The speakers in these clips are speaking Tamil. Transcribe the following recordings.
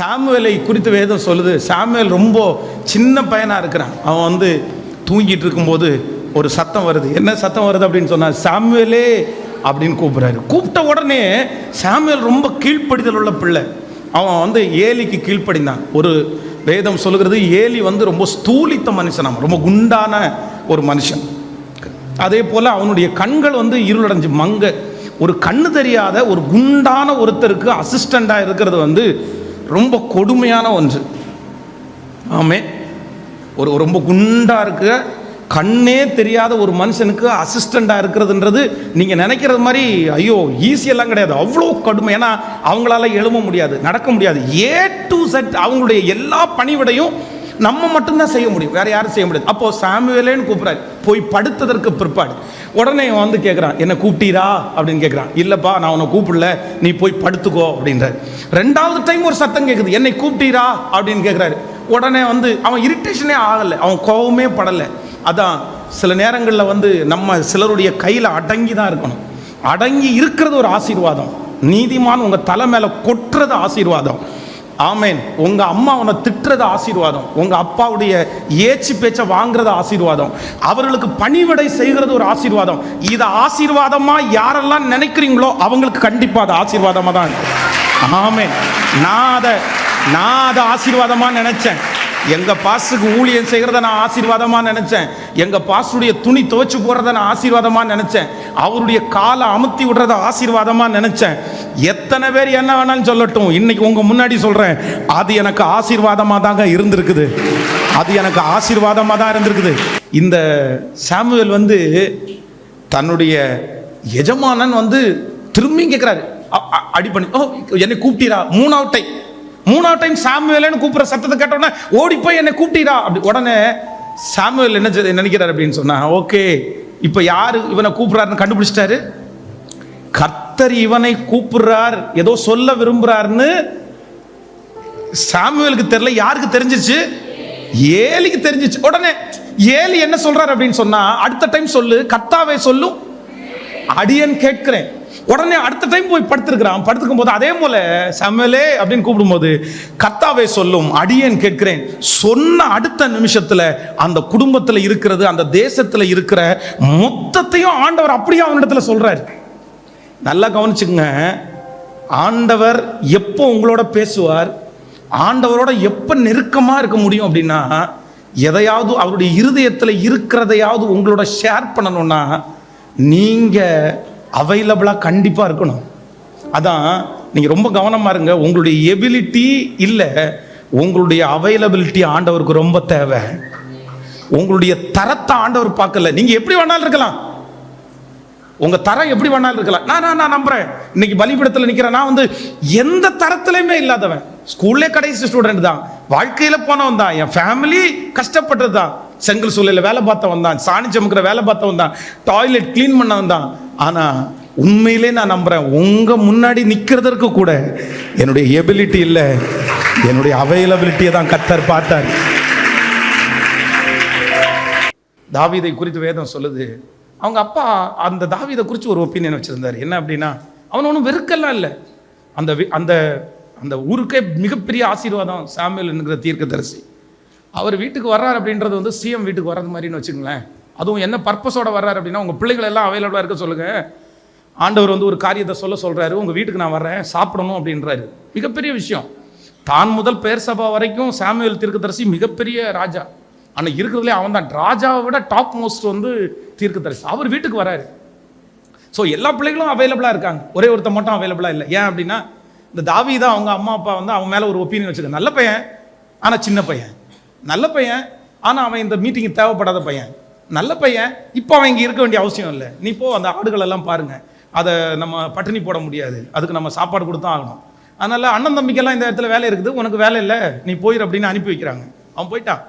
சாமுவேலை குறித்து வேதம் சொல்லுது. சாமுவேல் ரொம்ப சின்ன பையனாக இருக்கிறான். அவன் வந்து தூங்கிட்டு இருக்கும்போது ஒரு சத்தம் வருது. என்ன சத்தம் வருது அப்படின்னு சொன்னால் சாமுவேலே அப்படின்னு கூப்பிடுறாரு. கூப்பிட்ட உடனே சாமுவேல் ரொம்ப கீழ்ப்படிதல் உள்ள பிள்ளை. அவன் வந்து ஏலிக்கு கீழ்ப்படிந்தான். ஒரு வேதம் சொல்லுகிறது ஏலி வந்து ரொம்ப ஸ்தூலித்த மனுஷனாம் ரொம்ப குண்டான ஒரு மனுஷன். அதே போல் அவனுடைய கண்கள் வந்து இருளடைஞ்சு மங்க. ஒரு கண்ணு தெரியாத ஒரு குண்டான ஒருத்தருக்கு அசிஸ்டண்ட்டாக இருக்கிறது வந்து ரொம்ப கொடுமையான ஒன்று. ஆமே. ஒரு ரொம்ப குண்டாக இருக்க கண்ணே தெரியாத ஒரு மனுஷனுக்கு அசிஸ்டண்ட்டாக இருக்கிறதுன்றது நீங்கள் நினைக்கிறது மாதிரி ஐயோ ஈஸியெல்லாம் கிடையாது. அவ்வளோ கடுமை. ஏன்னா அவங்களால எழும முடியாது நடக்க முடியாது. ஏ டு செட் அவங்களுடைய எல்லா பணிவிடையும் நம்ம மட்டும்தான் செய்ய முடியும். வேற யாரும் செய்ய முடியாது. அப்போ சாமுவேலேன்னு கூப்பிட்றாரு. போய் படுத்ததற்கு பிற்பாடு. உடனே இவன் வந்து கேட்குறான் என்ன கூப்பிட்டீரா? அப்படின்னு கேட்குறான் இல்லைப்பா நான் உன்னை கூப்பிடல. நீ போய் படுத்துக்கோ. அப்படின்றாரு. ரெண்டாவது டைம் ஒரு சத்தம் கேட்குது என்னை கூப்பிட்டீரா? அப்படின்னு கேட்குறாரு உடனே வந்து அவன் இரிட்டேஷனே ஆகலை. அவன் கோவமே படலை. அதான் சில நேரங்களில் வந்து நம்ம சிலருடைய கையில் அடங்கி தான் இருக்கணும். அடங்கி இருக்கிறது ஒரு ஆசீர்வாதம். நீதிமான் உங்கள் தலை மேலே கொட்டுறது ஆசீர்வாதம். ஆமேன். உங்க அம்மா உன்னை திட்டுறது ஆசீர்வாதம். உங்க அப்பாவுடைய ஏச்சு பேச்சை வாங்குறது ஆசீர்வாதம். அவர்களுக்கு பணிவிடை செய்கிறது ஒரு ஆசீர்வாதம். இதை ஆசீர்வாதமா யாரெல்லாம் நினைக்கிறீங்களோ அவங்களுக்கு கண்டிப்பா அது ஆசீர்வாதமா தான் ஆமேன். நான் அதை நான் அதை ஆசீர்வாதமா நினைச்சேன். எங்கள் பாஸுக்கு ஊழியம் செய்கிறத நான் ஆசீர்வாதமாக நினச்சேன். எங்கள் பாஸுடைய துணி துவைச்சு போடுறத நான் ஆசீர்வாதமாக நினச்சேன். அவருடைய காலை அமுத்தி விடுறத ஆசீர்வாதமாக நினச்சேன். எத்தனை பேர் என்ன வேணாலும் சொல்லட்டும். இன்னைக்கு உங்கள் முன்னாடி சொல்கிறேன் அது எனக்கு ஆசீர்வாதமாக தாங்க இருந்திருக்குது. அது எனக்கு ஆசீர்வாதமாக தான் இருந்திருக்குது. இந்த சாமுவேல் வந்து தன்னுடைய எஜமானன் வந்து திரும்பி கேட்குறாரு அ- அடி பண்ணி ஓ என்னை கூப்பிட்டீரா? மூணாவட்டை. மூணாவது டைம் சாமுவேலன்னு கூப்பிடுற சத்தத்தை கேட்ட உடனே ஓடி போய் என்னை கூப்பிட்டீரா? அப்படி. உடனே சாமுவேல் என்ன நினைக்கிறார் அப்படின்னு சொன்னா ஓகே இப்போ யார் இவனை கூப்பிட்றாருன்னு கண்டுபிடிச்சிட்டாரு? கர்த்தர் இவனை கூப்பிடுறார் ஏதோ சொல்ல விரும்புறாருன்னு சாமுவேலுக்கு தெரியல யாருக்கு தெரிஞ்சிச்சு ஏலிக்கு தெரிஞ்சிச்சு உடனே ஏலி என்ன சொல்றாரு அப்படின்னு சொன்னா அடுத்த டைம் சொல்லு கத்தாவே சொல்லும் அடியன் கேட்கிறேன். உடனே அடுத்த டைம் போய் படுத்திருக்கிறான். படுத்துக்கும் போது அதே போல சமையலே அப்படின்னு கூப்பிடும்போது கத்தாவே சொல்லும் அடியேன் கேட்கிறேன். சொன்ன அடுத்த நிமிஷத்துல அந்த குடும்பத்தில் இருக்கிறது அந்த தேசத்தில் இருக்கிற மொத்தத்தையும் ஆண்டவர் அப்படியே அவனிடத்துல சொல்றாரு. நல்லா கவனிச்சுங்க ஆண்டவர் எப்போ உங்களோட பேசுவார் ஆண்டவரோட எப்போ நெருக்கமாக இருக்க முடியும் அப்படின்னா எதையாவது அவருடைய இருதயத்தில் இருக்கிறதையாவது உங்களோட ஷேர் பண்ணணும்னா நீங்கள் அவைலபிளாக கண்டிப்பாக இருக்கணும். அதான் நீங்கள் ரொம்ப கவனமாக இருங்க. உங்களுடைய எபிலிட்டி இல்லை உங்களுடைய அவைலபிலிட்டி ஆண்டவருக்கு ரொம்ப தேவை. உங்களுடைய தரத்தை ஆண்டவர் பார்க்கல. நீங்கள் எப்படி வேணாலும் இருக்கலாம். உங்கள் தரம் எப்படி வேணாலும் இருக்கலாம். நான் நான் நான் நம்புறேன். இன்னைக்கு பலிபீடத்தில் நிற்கிறேன் நான் வந்து எந்த தரத்துலையுமே இல்லாதவன். ஸ்கூல்லே கடைசி ஸ்டூடெண்ட் தான். வாழ்க்கையில் போனவன் தான். என் ஃபேமிலி கஷ்டப்பட்டது தான். செங்கல் சூழலில் வேலை பார்த்தவன் தான். சாணி சமுக்கிற வேலை பார்த்தவன் தான். டாய்லெட் க்ளீன் பண்ணவன் தான். ஆனால் உண்மையிலே நான் நம்புகிறேன் உங்கள் முன்னாடி நிற்கிறதற்கு கூட என்னுடைய எபிலிட்டி இல்லை. என்னுடைய அவைலபிலிட்டியை தான் கத்தர் பார்த்தார். தாவிதை குறித்து வேதம் சொல்லுது. அவங்க அப்பா அந்த தாவிதை குறித்து ஒரு ஒப்பீனியன் வச்சுருந்தார். என்ன அப்படின்னா அவன் ஒன்றும் வெறுக்கெல்லாம் இல்லை. அந்த அந்த அந்த ஊருக்கே மிகப்பெரிய ஆசீர்வாதம் சாமியல் என்கிற தீர்க்கதரிசி. அவர் வீட்டுக்கு வர்றார் அப்படின்றது வந்து சிஎம் வீட்டுக்கு வர்றது மாதிரின்னு வச்சுங்களேன் அதுவும் என்ன பர்பஸோட வர்றாரு அப்படின்னா உங்கள் பிள்ளைகள் எல்லாம் அவைலபிளாக இருக்க சொல்லுங்கள் ஆண்டவர் வந்து ஒரு காரியத்தை சொல்ல சொல்கிறாரு உங்கள் வீட்டுக்கு நான் வர்றேன் சாப்பிடணும் அப்படின்றாரு. மிகப்பெரிய விஷயம். தான் முதல் பேர் சபா வரைக்கும் சாமுவேல் தீர்க்கதரிசி மிகப்பெரிய ராஜா. ஆனால் இருக்கிறதுலே அவன் தான் ராஜாவை விட டாப் மோஸ்ட் வந்து தீர்க்கதரிசி. அவர் வீட்டுக்கு வராரு. ஸோ எல்லா பிள்ளைகளும் அவைலபிளாக இருக்காங்க. ஒரே ஒருத்தன் மட்டும் அவைலபிளாக இல்லை. ஏன் அப்படின்னா இந்த தாவி தான் அவங்க அம்மா அப்பா வந்து அவன் மேலே ஒரு ஒப்பீனியன் வச்சுருக்க நல்ல பையன் ஆனால் சின்ன பையன். நல்ல பையன் ஆனால் அவன் இந்த மீட்டிங்கு தேவைப்படாத பையன். நல்ல பையன். இப்போ அவன் இங்கே இருக்க வேண்டிய அவசியம் இல்லை. நீ போ அந்த ஆடுகளெல்லாம் பாருங்கள் அதை நம்ம பட்டினி போட முடியாது. அதுக்கு நம்ம சாப்பாடு கொடுத்தா ஆகணும். அதனால் அண்ணன் தம்பிக்கெல்லாம் இந்த இடத்துல வேலை இருக்குது. உனக்கு வேலை இல்லை. நீ போயிரு அப்படின்னு அனுப்பி வைக்கிறாங்க. அவன் போயிட்டான்.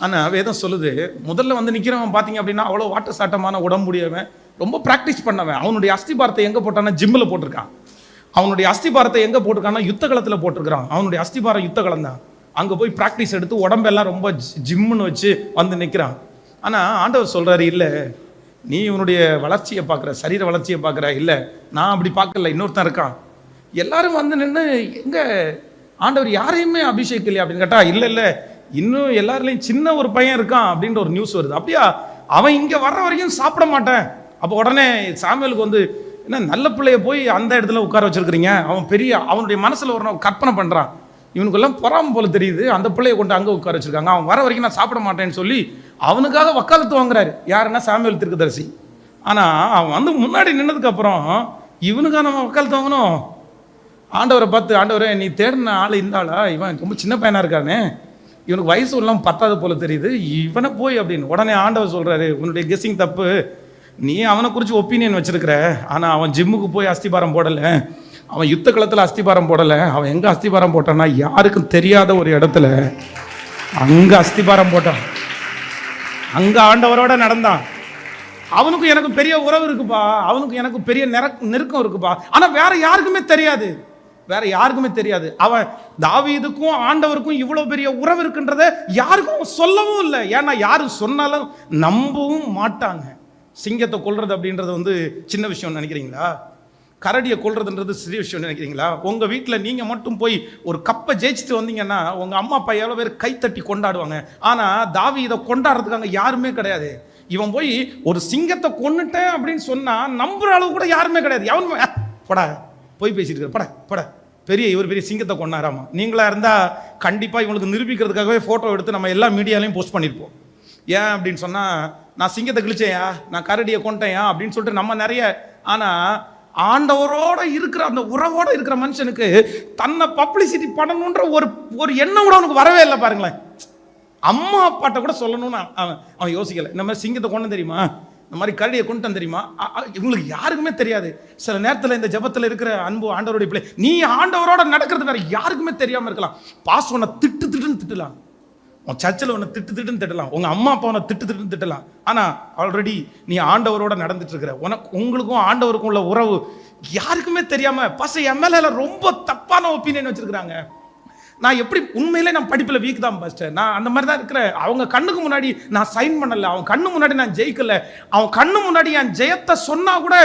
ஆனால் வேதம் சொல்லுது முதல்ல வந்து நிற்கிறவன் பார்த்தீங்க அப்படின்னா அவ்வளோ வாட்ட சாட்டமான உடம்புடையவன். ரொம்ப ப்ராக்டிஸ் பண்ணவன். அவனுடைய அஸ்திபாரத்தை எங்கே போட்டான்னா ஜிம்மில் போட்டிருக்கான். அவனுடைய அஸ்திபாரத்தை எங்கே போட்டிருக்கான்னா யுத்த களத்தில் போட்டிருக்கிறான். அவனுடைய அஸ்திபாரம் யுத்த களம் தான் அங்கே போய் ப்ராக்டிஸ் எடுத்து உடம்பெல்லாம் ரொம்ப ஜி- ஜிம்முன்னு வச்சு வந்து நிற்கிறான் ஆனால் ஆண்டவர் சொல்கிறாரு இல்லை நீ இவனுடைய வளர்ச்சியை பார்க்குற சரீர வளர்ச்சியை பார்க்குற இல்லை நான் அப்படி பார்க்கல இன்னொருத்தன் இருக்கான். எல்லாரும் வந்து நின்று எங்கே ஆண்டவர் யாரையுமே அபிஷேகிக்கலையா? அப்படின்னு கேட்டால் இல்லை இல்லை இன்னும் எல்லாருலேயும் சின்ன ஒரு பையன் இருக்கான் அப்படின்ற ஒரு நியூஸ் வருது. அப்படியா? அவன் இங்கே வர்ற வரைக்கும் சாப்பிட மாட்டேன். அப்போ உடனே சாமியலுக்கு வந்து என்ன நல்ல பிள்ளைய போய் அந்த இடத்துல உட்கார வச்சிருக்கிறீங்க? அவன் பெரிய அவனுடைய மனசில் ஒரு கற்பனை பண்ணுறான் இவனுக்கெல்லாம் பொறாம போல தெரியுது. அந்த பிள்ளைய கொண்டு அங்கே உட்கார வச்சிருக்காங்க. அவன் வர வரைக்கும் நான் சாப்பிட மாட்டேன்னு சொல்லி அவனுக்காக வக்காலத்து வாங்குறாரு. யாருன்னா சாமியல் திருக்குதரிசி. ஆனால் அவன் வந்து முன்னாடி நின்னதுக்கப்புறம் இவனுக்காக நம்ம வக்காலத்து வாங்கணும். ஆண்டவரை பார்த்து ஆண்டவரே நீ தேடின ஆள் இருந்தாளா இவன் ரொம்ப சின்ன பையனாக இருக்கானே. இவனுக்கு வயசு எல்லாம் பத்தாது போல தெரியுது. இவனை போய் அப்படின்னு உடனே ஆண்டவர் சொல்கிறாரு உன்னுடைய கெஸ்ஸிங் தப்பு. நீ அவனை குறித்து ஒப்பீனியன் வச்சுருக்கிற. ஆனால் அவன் ஜிம்முக்கு போய் அஸ்திபாரம் போடலை. அவன் யுத்த களத்தில் அஸ்திபாரம் போடலை. அவன் எங்கே அஸ்திபாரம் போட்டான்னா யாருக்கும் தெரியாத ஒரு இடத்துல அங்கே அஸ்திபாரம் போட்டான். அங்கே ஆண்டவரோட நடந்தான். அவனுக்கும் எனக்கு பெரிய உறவு இருக்குப்பா. அவனுக்கும் எனக்கு பெரிய நெருக் நெருக்கம் இருக்குப்பா. ஆனால் வேற யாருக்குமே தெரியாது. வேற யாருக்குமே தெரியாது. அவன் தாவீதுக்கும் ஆண்டவருக்கும் இவ்வளோ பெரிய உறவு இருக்குன்றத யாருக்கும் சொல்லவும் இல்லை. ஏன்னா யாரு சொன்னாலும் நம்பவும் மாட்டாங்க. சிங்கத்தை கொள்றது அப்படின்றது வந்து சின்ன விஷயம் நினைக்கிறீங்களா? கரடியை கொள்றதுன்றது சிறிய விஷயம் நினைக்கிறீங்களா? உங்கள் வீட்டில் நீங்கள் மட்டும் போய் ஒரு கப்பை ஜெயிச்சுட்டு வந்தீங்கன்னா உங்கள் அம்மா அப்பா எவ்வளோ பேர் கைத்தட்டி கொண்டாடுவாங்க. ஆனால் தாவி இதை கொண்டாடுறதுக்கு அங்கே யாருமே கிடையாது. இவன் போய் ஒரு சிங்கத்தை கொண்டுட்டேன் அப்படின்னு சொன்னால் நம்புற அளவு கூட யாருமே கிடையாது. எவன் படா போய் பேசிட்டு இருக்க பட பட. பெரிய இவர் பெரிய சிங்கத்தை கொண்டாராமா நீங்களா இருந்தால் கண்டிப்பாக இவங்களுக்கு நிரூபிக்கிறதுக்காகவே ஃபோட்டோ எடுத்து நம்ம எல்லா மீடியாலையும் போஸ்ட் பண்ணியிருப்போம் ஏன் அப்படின்னு சொன்னால் நான் சிங்கத்தை கிழிச்சேயா நான் கரடியை கொண்டேயா அப்படின்னு சொல்லிட்டு நம்ம நிறைய ஆனால் ஆண்டவரோட இருக்கிற அந்த உறவோட இருக்கிற மனுஷனுக்கு தன்னை பப்ளிசிட்டி பண்ணணுன்ற ஒரு ஒரு எண்ணம் கூட அவனுக்கு வரவே இல்லை பாருங்களேன். அம்மா அப்பாட்ட கூட சொல்லணும்னு அவன் அவன் யோசிக்கல. இந்த மாதிரி சிங்கத்தை கொண்டு தெரியுமா? இந்த மாதிரி கரடியை கொண்டு தெரியுமா? இவங்களுக்கு யாருக்குமே தெரியாது. சில நேரத்தில் இந்த ஜெபத்தில் இருக்கிற அன்பு ஆண்டவருடைய பிள்ளை நீ ஆண்டவரோட நடக்கிறது வேற யாருக்குமே தெரியாமல் இருக்கலாம். பாஸ் உன்னை திட்டு திட்டுன்னு திட்டலாம். உன் சர்ச்சில் உன்னை திட்டு திட்டுன்னு திட்டலாம். உங்கள் அம்மா அப்பா உன்னை திட்டு திட்டுன்னு திட்டலாம். ஆனால் ஆல்ரெடி நீ ஆண்டவரோட நடந்துட்டு இருக்கிற உனக்கு உங்களுக்கும் ஆண்டவருக்கும் உள்ள உறவு யாருக்குமே தெரியாமல் பச என் ரொம்ப தப்பான ஒப்பீனியன் வச்சுருக்குறாங்க. நான் எப்படி உண்மையிலே நான் படிப்பில் வீக் தான் பாஸ்டர் நான் அந்த மாதிரி தான் இருக்கிறேன். அவங்க கண்ணுக்கு முன்னாடி நான் சைன் பண்ணலை. அவன் கண்ணு முன்னாடி நான் ஜெயிக்கலை. அவன் கண்ணு முன்னாடி என் ஜெயத்தை சொன்னால் கூட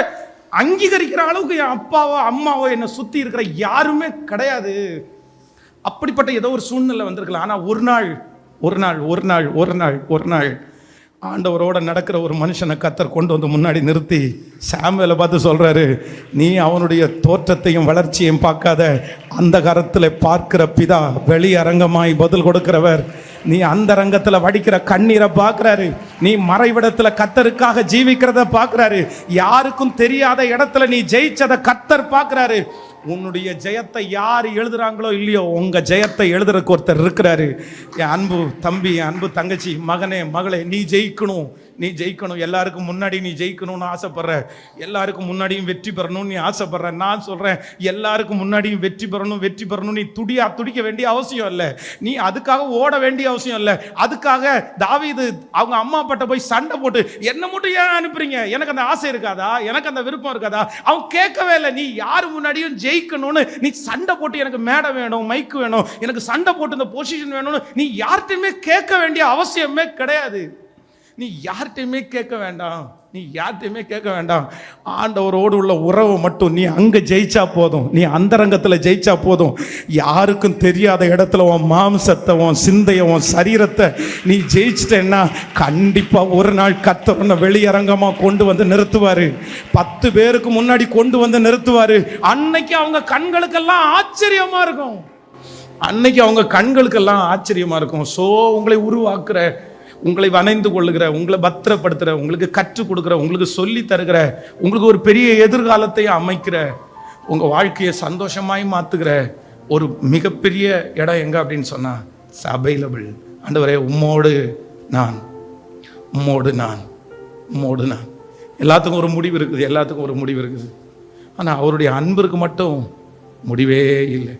அங்கீகரிக்கிற அளவுக்கு என் அப்பாவோ அம்மாவோ என்னை சுற்றி இருக்கிற யாருமே கிடையாது. அப்படிப்பட்ட ஏதோ ஒரு சூழ்நிலை வந்திருக்கலாம். ஆனால் ஒரு நாள் ஒரு நாள் ஒரு நாள் ஒரு நாள் ஒரு நாள் ஆண்டவரோட நடக்கிற ஒரு மனுஷனை கத்தர் கொண்டு வந்து முன்னாடி நிறுத்தி சாமுவேலை பார்த்து சொல்கிறாரு நீ அவனுடைய தோற்றத்தையும் வளர்ச்சியையும் பார்க்காத. அந்த கரத்தில் பார்க்கிற பிதா வெளியரங்கமாய் பதில் கொடுக்கிறவர். நீ அந்த ரங்கத்தில் வடிக்கிற கண்ணீரை பார்க்குறாரு. நீ மறைவிடத்தில் கத்தருக்காக ஜீவிக்கிறத பார்க்குறாரு. யாருக்கும் தெரியாத இடத்துல நீ ஜெயிச்சதை கத்தர் பார்க்குறாரு. உன்னுடைய ஜெயத்தை யார் எழுதுறாங்களோ இல்லையோ உங்க ஜெயத்தை எழுதுறக்கு ஒருத்தர் இருக்கிறாரு. என் அன்பு தம்பி என் அன்பு தங்கச்சி மகனே மகளே நீ ஜெயிக்கணும். நீ ஜெயிக்கணும். எல்லாருக்கும் முன்னாடி நீ ஜெயிக்கணும்னு ஆசைப்படுற. எல்லாருக்கும் முன்னாடியும் வெற்றி பெறணும்னு நீ ஆசைப்படுற. நான் சொல்கிறேன் எல்லாருக்கும் முன்னாடியும் வெற்றி பெறணும் வெற்றி பெறணும் நீ துடியா துடிக்க வேண்டிய அவசியம் இல்லை. நீ அதுக்காக ஓட வேண்டிய அவசியம் இல்லை. அதுக்காக தாவிது அவங்க அம்மா பட்ட போய் சண்டை போட்டு என்ன மட்டும் ஏன் அனுப்புறீங்க? எனக்கு அந்த ஆசை இருக்காதா? எனக்கு அந்த விருப்பம் இருக்காதா? அவன் கேட்கவே இல்லை. நீ யார் முன்னாடியும் ஜெயிக்கணும்னு? நீ சண்டை போட்டு எனக்கு மேடை வேணும் மைக்கு வேணும் எனக்கு சண்டை போட்டு இந்த பொசிஷன் வேணும்னு நீ யார்கிட்டையுமே கேட்க வேண்டிய அவசியமே கிடையாது. நீ யார்கிட்டையுமே கேட்க வேண்டாம். நீ யார்கிட்டையுமே கேட்க வேண்டாம். ஆண்டவரோடு உள்ள உறவை மட்டும் நீ அங்கே ஜெயிச்சா போதும். நீ அந்தரங்கத்தில் ஜெயிச்சா போதும். யாருக்கும் தெரியாத இடத்துல உன் மாம்சத்தை உன் சிந்தைய உன் சரீரத்தை நீ ஜெயிச்சிட்டேன்னா கண்டிப்பாக ஒரு நாள் கத்தவனை வெளியரங்கமாக கொண்டு வந்து நிறுத்துவார். பத்து பேருக்கு முன்னாடி கொண்டு வந்து நிறுத்துவார். அன்னைக்கு அவங்க கண்களுக்கெல்லாம் ஆச்சரியமாக இருக்கும். அன்னைக்கு அவங்க கண்களுக்கெல்லாம் ஆச்சரியமாக இருக்கும். ஸோ உங்களை உருவாக்குற உங்களை வணைந்து கொள்ளுகிற உங்களை பத்திரப்படுத்துகிற உங்களுக்கு கற்றுக் கொடுக்குற உங்களுக்கு சொல்லி தருகிற உங்களுக்கு ஒரு பெரிய எதிர்காலத்தை அமைக்கிற உங்கள் வாழ்க்கையை சந்தோஷமாய் மாற்றுகிற ஒரு மிகப்பெரிய இடம் எங்க அப்படின்னு சொன்னா அவைலபிள் ஆண்டவரே உம்மோடு நான். உம்மோடு நான். உம்மோடு நான். எல்லாத்துக்கும் ஒரு முடிவு இருக்குது எல்லாத்துக்கும் ஒரு முடிவு இருக்குது. ஆனால் அவருடைய அன்பிற்கு மட்டும் முடிவே இல்லை.